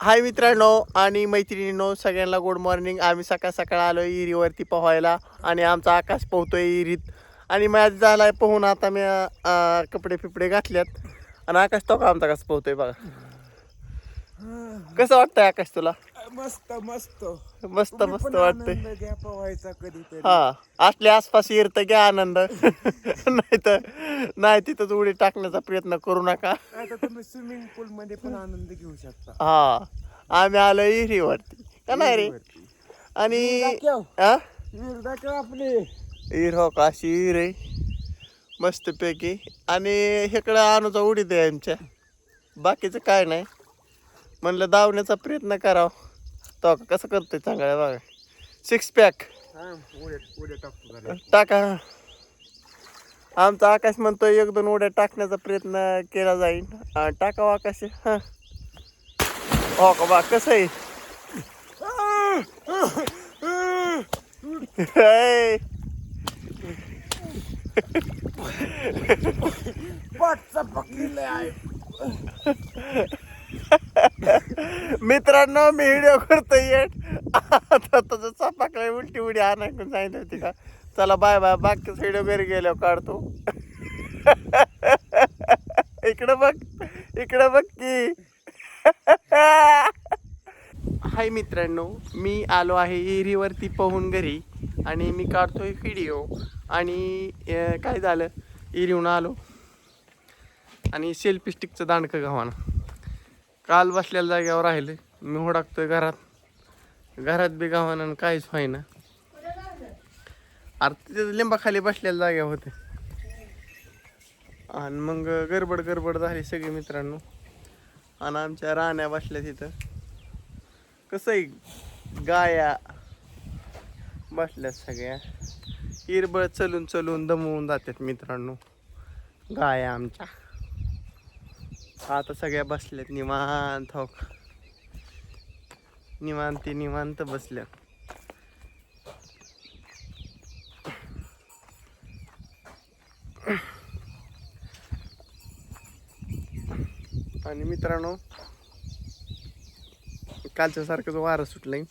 हाय मित्रांनो आणि मैत्रिणींनो सगळ्यांना गुड मॉर्निंग आम्ही सकाळ सकाळ आलो इरीवरती पोहायला आणि आमचा आकाश पोहतोय इरीत. आणि मॅच आहे पोहून आता मी कपडे फिपडे घातल्यात. आणि आकाश तो का आमचा कसं पोहतोय बघा. कसं वाटतंय आकाश तुला? मस्त मस्त. मस्त मस्त वाटतंय. घ्या पोहायचा कधीतरी. हा असल्या आसपास येर तर घ्या आनंद. नाही तर नाही तिथंच उडी टाकण्याचा प्रयत्न करू नका. आता तुम्ही स्विमिंग पूल मध्ये पण आनंद घेऊ शकता. हा आम्ही आलो विहिरीवरती का नाही रे? आणि दाखव. हा वीर दाखव आपली. विहीर हो का? अशी विहीर आहे. मस्तपैकी. आणि इकडं अनुजा उडीत आहे आमच्या. बाकीचं काय नाही. म्हणलं धावण्याचा प्रयत्न करावा. तो का कसं करतोय चांगला बघा. Six pack. टाका आमचा आकाश म्हणतोय एक दोन उड्या टाकण्याचा प्रयत्न केला जाईल टाकावा आकाश. हा. हो का बा कसं आहे. पाठचा पकडलेला आहे. मित्रांनो मी व्हिडिओ करतोय येत आता तुझं चापाकडे उलटी उडी आणायला सांगितली होती का? चला बाय बाय बाकीच व्हिडिओ घरी गेल्यावर काढतो. इकडं बघ इकडं बघ की. हाय मित्रांनो मी आलो आहे एरीवरती पोहून घरी आणि मी काढतोय व्हिडिओ आणि काय झालं? इरीहून आलो. आणि सेल्फी स्टिकचं दांडकं गव्हाणं. काल बसलेल्या जागेवर राहिले. मी हुडाकतोय घरात. घरात बी गावानं आणि काहीच व्हायना. अरे तिथे लिंबाखाली बसलेल्या जाग्या होते. आणि मग गडबड गडबड झाली सगळी मित्रांनो. आणि आमच्या राण्या बसल्या तिथं. कसं आहे? गाया बसल्या सगळ्या. हिरबळ चलून चलून दमवून जातात मित्रांनो. गाया आमच्या. आता सगळ्या बसल्यात निवांत हो. निवांत निवांत आणि मित्रांनो कालच्या सारखंच वारं सुटलंय.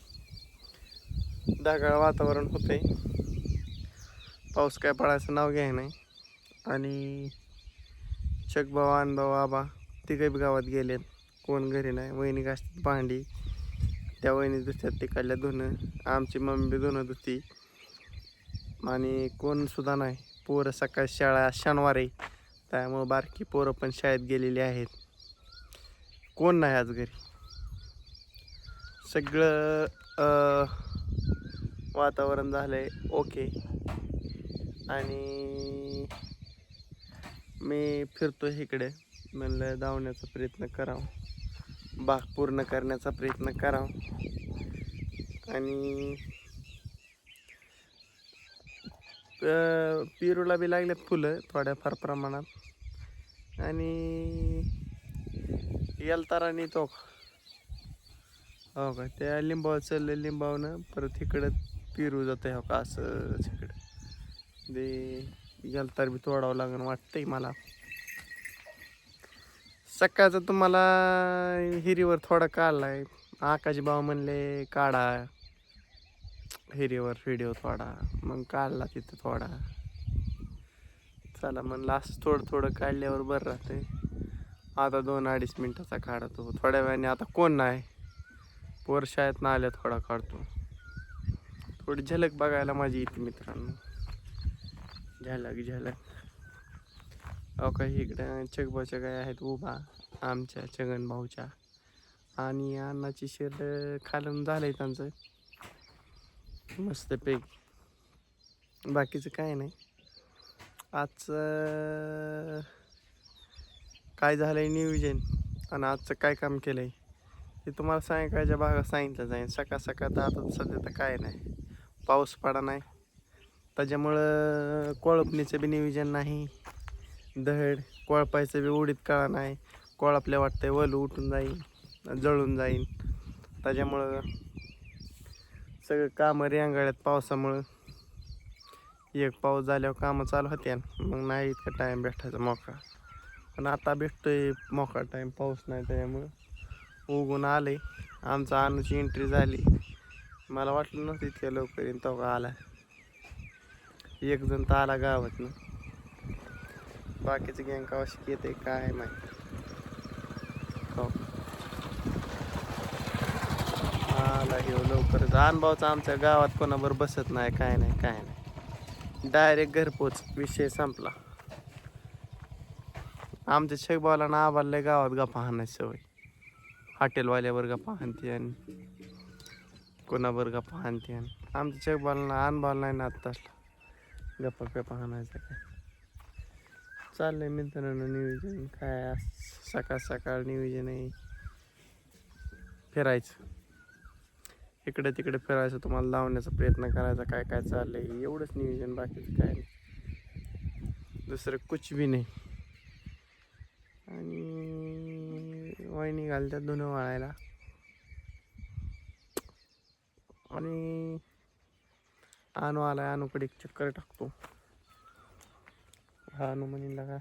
ढगाळ वातावरण होतंय. पाऊस काय पडायचं नाव घ्याय नाही. आणि शकभाऊ अनभाऊ आबा. तिघे बी गावात गेलेत कोण घरी नाही. वहिनी घासतात भांडी. त्या वहिनी दुसऱ्यात तिकडल्या धुणं. आमची मम्मी बी धुणं धुती. आणि कोण सुद्धा नाही. पोरं सकाळी शाळा शनिवारी. त्यामुळं बारकी पोरं पण शाळेत गेलेली आहेत. कोण नाही आज घरी? सगळं वातावरण वातावरण झालंय. ओके. आणि मी फिरतो इकडे. म्हणलं धावण्याचा प्रयत्न करावा. बाग पूर्ण करण्याचा प्रयत्न करावा. आणि पेरूला बी लागल्यात फुलं थोड्याफार प्रमाणात. आणि आणि तो. हो का? त्या लिंबावर चाललं लिंबावनं परत इकडं पेरू जातं हो का? असं इकडं. ते यलतार बी तोडावं लागेल वाटतंय मला. सकाळचं तुम्हाला हिरीवर थोडा काढलाय. आकाश भाऊ म्हणले काढा. हिरीवर व्हिडिओ थोडा. मग काढला तिथं थोडा. चला म्हणलं असं थोडं थोडं काढल्यावर बरं राहते आता दोन अडीच मिनिटाचा काढतो थोड्या वेळाने आता कोण नाही. पोर शाळेत ना आल्या थोडा काढतो. थोडी झलक बघायला माझी येते मित्रांनो. झलक झलक. काही इकडं चकबाच्या गाय आहेत उभा आमच्या छगन भाऊच्या. आणि अन्नाची शेर खालून झालंय त्यांचं. मस्त मस्तपैकी बाकीचं काय नाही. आजचं काय झालंय नियोजन? आणि आजचं काय काम केलंय? ते तुम्हाला सायंकाळच्या भागात सांगितलं जाईल. सकाळ सकाळ तर आता सध्या तर काय नाही. पाऊस पडा नाही. त्याच्यामुळं कोळपणीचं बी नियोजन नाही. दहड कोळपायचं बी उडीत काळा नाही. कोळपल्या वाटतंय वल उठून जाईल जळून जाईल त्याच्यामुळं सगळं कामं रेंगाळ्यात पावसामुळं. एक पाऊस झाल्यावर कामं चालू होत्या. मग नाही इतका टाईम भेटायचा मोकळा. पण आता भेटतोय मोकळा टाईम पाऊस नाही त्याच्यामुळं. उगून आले आमचा अनुची एंट्री झाली. मला वाटलं नव्हतं इतक्या लवकर येईन तो का आला. एक जण तर आला गावात बाकीचं गँग कवाशी येते काय माहिती. हो. आला घेऊ लवकरच अनुभवचा आमच्या गावात कोणावर बसत नाही काय नाही काय नाही. डायरेक्ट घरपोच विषय संपला. आमच्या शेखबाला ना आबाला गावात गप्पा आणायची सवय. हॉटेलवाल्यावर गप्पा हाणते आणि कोणावर गप्पा आणते आणि आमच्या शेखबाला अनुभव नाही ना आत्ता तसला गप्पा गप्पा काय? चाललंय मित्रांनो नियोजन. काय आज सकाळ सकाळ नियोजन आहे फिरायचं. इकडे तिकडे फिरायचं तुम्हाला लावण्याचा प्रयत्न करायचा काय काय चाललंय एवढंच नियोजन बाकीचं काय नाही. दुसरं कुछ बी नाही. आणि वहिनी घालतात धुणं वाळायला. आणि आणू आलाय आणूकडे एक चक्कर टाकतो. हा अनु का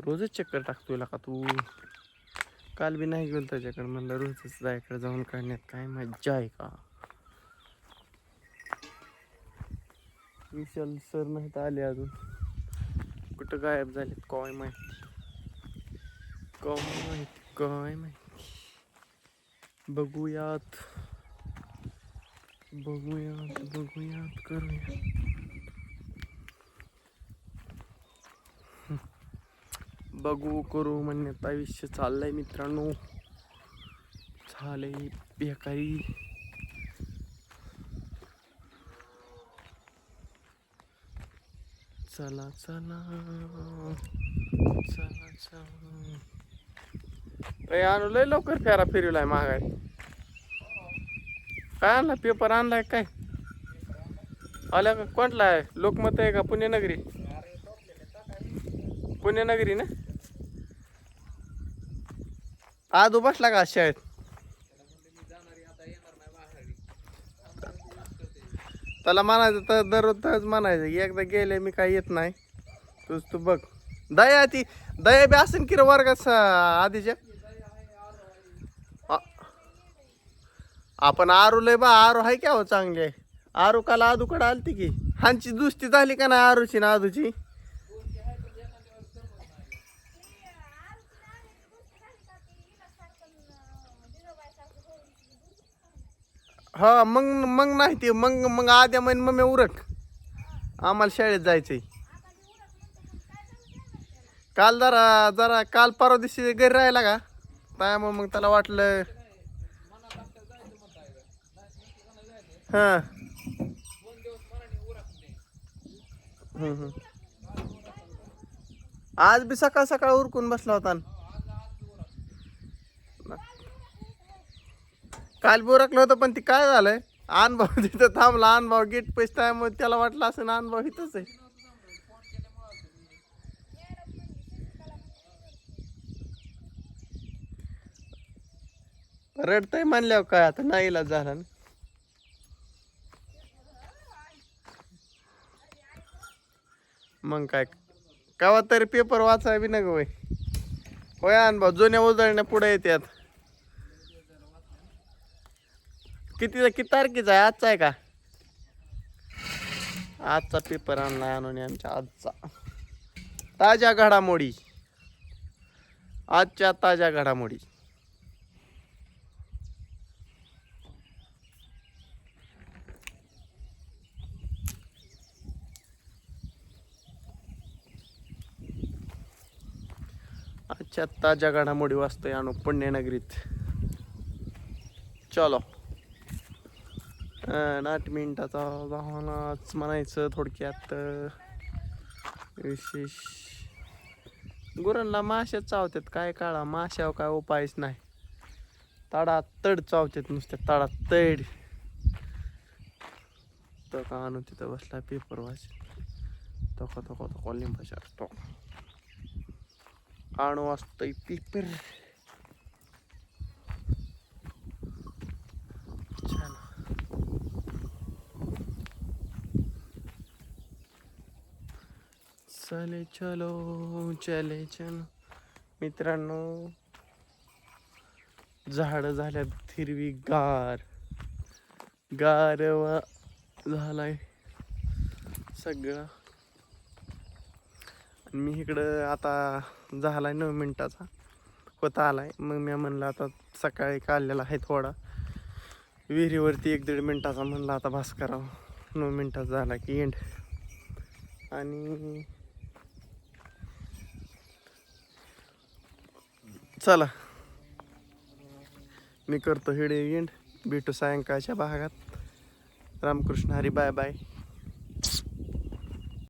रोजच चक्कर टाकतोय का तू. काल बी नाही गेलो त्याच्याकडे म्हणलं रोजच जायकडे जाऊन काढण्यात काय मज्जा आहे का? विशाल सर नाहीत आले अजून. कुठं गायब झालेत काय माहिती? काय माहिती काय माहिती? बघूयात. बघूयात बघूयात करूया बघू करू म्हणण्यात आयुष्य चाललंय मित्रांनो. झालंय बेकारी. चला चला. चला चला. आणू लय लवकर फेरा फिरवलाय महागाय काय आणला? पेपर आणलाय काय? आल्या का? कोणला आहे? लोकमत आहे का? पुण्यनगरी? पुण्यनगरी ना? आज बसला का शाळेत? त्याला म्हणायचं तर दररोज म्हणायचं एकदा गेले मी काय येत नाही. तूच तू बघ. दया ती दया बी असेल की रे वर्गात आधीच्या? आपण आरू लय बा आरू आहे क्या हो चांगली? आहे आरू काल आदूकडे आलती की? हांची दुस्ती झाली का नाही आरूची ना आदूची? हा मग मग नाही ते मग मग आद्या महिन मग मी उरक. आम्हाला शाळेत जायचंय. काल जरा जरा काल परवा दिवशी घरी राहिला का? त्यामुळे मग त्याला वाटलं. हा. आज बी सकाळ सकाळ उरकून बसला होता. काल बोरकलं होतं पण ती काय झालंय? अनुभव तिथं थांबला अनुभव गेट पैसे त्यामुळे त्याला वाटलं असं ना अनुभव इथंच आहे. रडतय म्हणल्यावर काय आता नाही इलाज झाला ना. मग काय कवा तरी पेपर वाचाय बी नका होय होय अनुभव जुन्या उजळण्या पुढे येतात किती किती तारखेचा आहे? आजचा आहे का? आजचा पेपर आणला आणून आमच्या आजचा. ताज्या घडामोडी. आजच्या ताज्या घडामोडी. आजच्या ताज्या घडामोडी वाचतोय आणू पुण्यनगरीत. चलो. आठ मिनिटाचा झालाच म्हणायचं थोडक्यात विशेष. गुरांना माश्या चावतात काय काळा माश्यावर काय उपायच नाही. ताडा तड चावतात नुसत्या तडा तड. तो का आणू तिथं बसला पेपर वाच. तोका तोका तोका लिंबाच्या तो आणू वाचतोय पेपर चले चलो चले चलो. मित्रांनो झाडं झाल्यात हिरवी गार. गारवा झालाय सगळं. मी इकडं आता झालाय नऊ मिनिटाचा. होता आलाय. मग मी म्हणलं आता सकाळी काढलेला आहे थोडा. विहिरीवरती एक दीड मिनिटाचा म्हणलं आता भास करावा नऊ मिनिटाचा झाला की एंड आणि चला. मी करतो हिडे एंड भेटू सायंकाळच्या भागात. Ramkrishna Hari bye bye.